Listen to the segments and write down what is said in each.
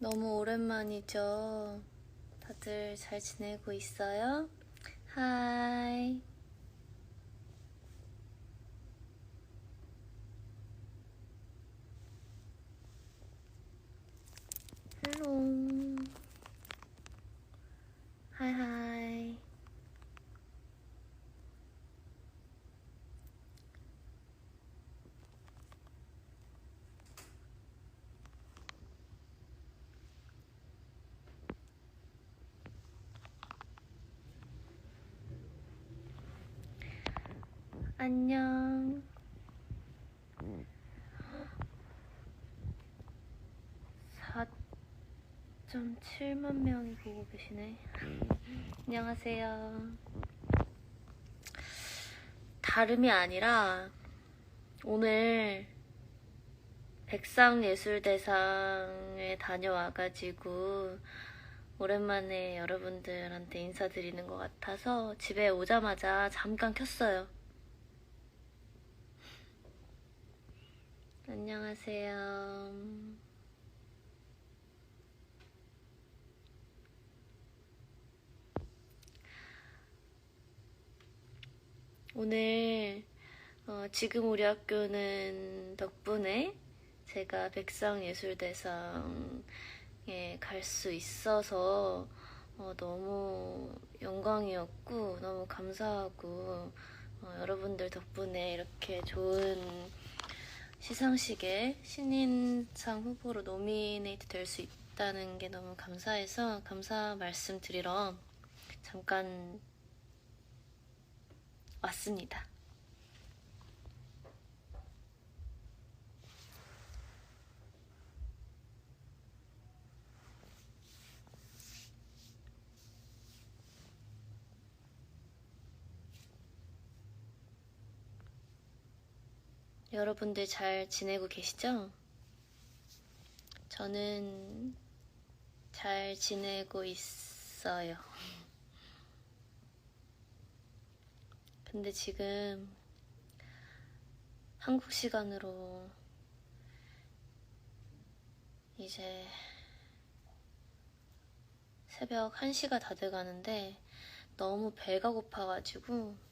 너무 오랜만이죠. 다들 잘 지내고 있어요? 하이. 헬로. 하이 하이. 안녕. 4.7만 명이 보고 계시네. 안녕하세요. 다름이 아니라 오늘 백상예술대상에 다녀와가지고 오랜만에 여러분들한테 인사드리는 것 같아서 집에 오자마자 잠깐 켰어요. 안녕하세요. 오늘 어, 지금 우리 학교는 덕분에 제가 백상예술대상에 갈 수 있어서 어, 너무 영광이었고 너무 감사하고 어, 여러분들 덕분에 이렇게 좋은 시상식에 신인상 후보로 노미네이트 될 수 있다는 게 너무 감사해서 감사 말씀 드리러 잠깐 왔습니다. 여러분들 잘 지내고 계시죠? 저는 잘 지내고 있어요. 근데 지금 한국 시간으로 이제 새벽 1시가 다 돼가는데 너무 배가 고파가지고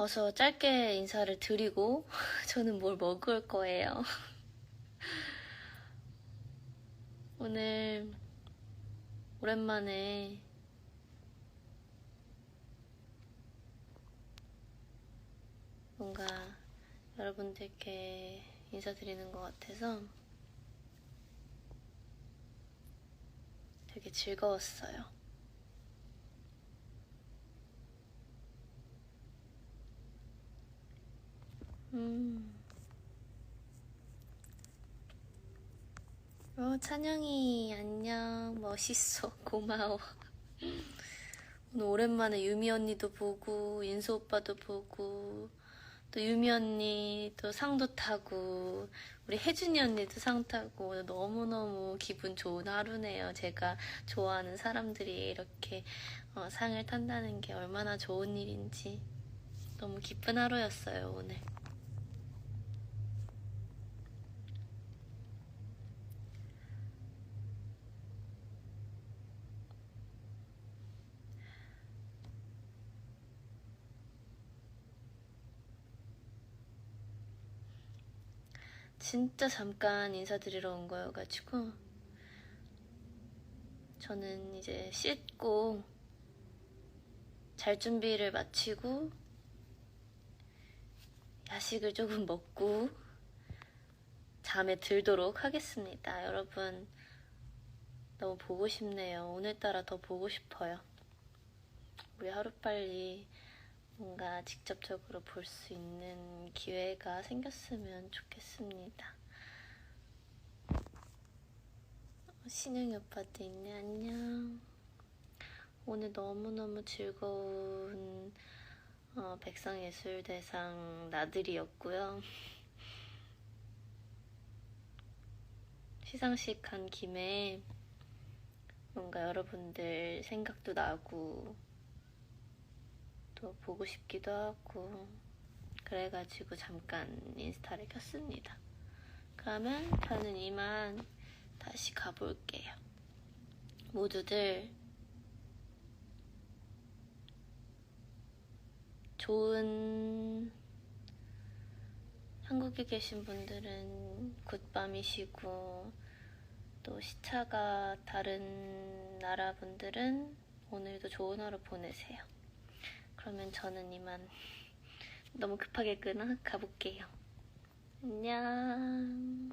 어서 짧게 인사를 드리고 저는 뭘 먹을 거예요. 오늘 오랜만에 뭔가 여러분들께 인사드리는 것 같아서 되게 즐거웠어요. 음. 어, 찬영이, 안녕. 멋있어. 고마워. 오늘 오랜만에 유미 언니도 보고, 인수 오빠도 보고, 또 유미 언니 또 상도 타고, 우리 혜준이 언니도 상 타고, 너무너무 기분 좋은 하루네요. 제가 좋아하는 사람들이 이렇게 어, 상을 탄다는 게 얼마나 좋은 일인지. 너무 기쁜 하루였어요, 오늘. 진짜 잠깐 인사드리러 온 거여가지고 저는 이제 씻고 잘 준비를 마치고 야식을 조금 먹고 잠에 들도록 하겠습니다. 여러분 너무 보고 싶네요. 오늘따라 더 보고 싶어요. 우리 하루빨리 뭔가 직접적으로 볼 수 있는 기회가 생겼으면 좋겠습니다. 어, 신영이 오빠도 있네. 안녕. 오늘 너무너무 즐거운 어, 백상예술대상 나들이였고요. 시상식 간 김에 뭔가 여러분들 생각도 나고 또 보고 싶기도 하고 그래가지고 잠깐 인스타를 켰습니다. 그러면 저는 이만 다시 가볼게요. 모두들 좋은 한국에 계신 분들은 굿밤이시고 또 시차가 다른 나라 분들은 오늘도 좋은 하루 보내세요. 그러면 저는 이만 너무 급하게 끊어 가볼게요. 안녕.